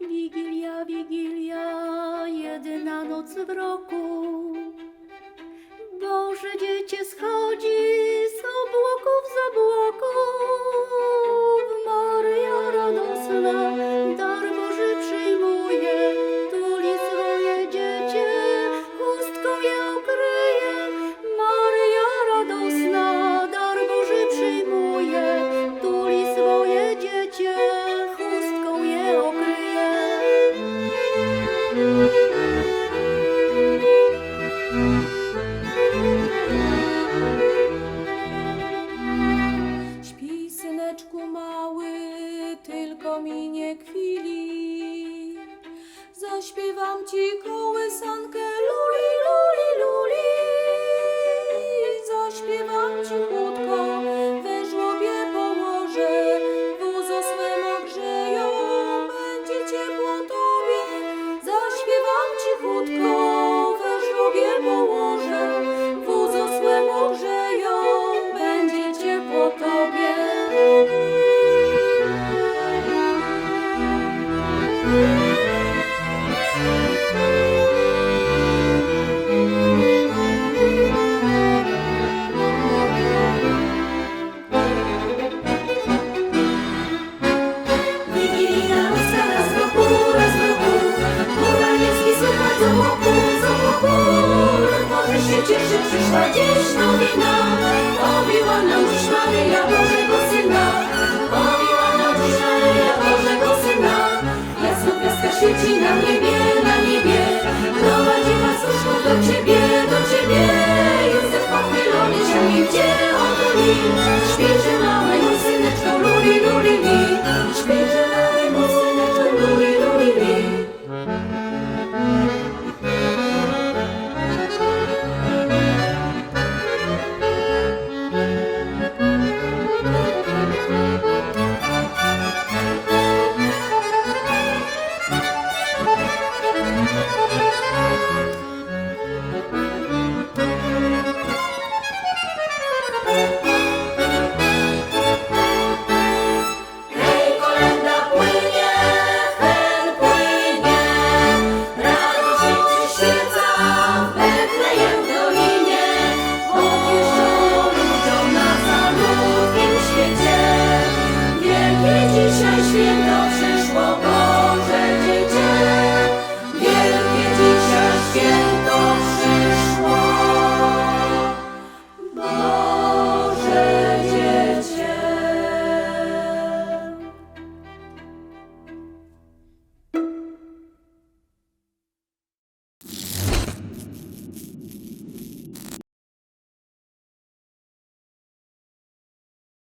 Wigilia, wigilia, jedyna noc w roku. Boże dziecię schodzi. zaśpiewam ci kołysankę luli, luli, luli. Zaśpiewam ci kołysankę. przyszła dziś nowina.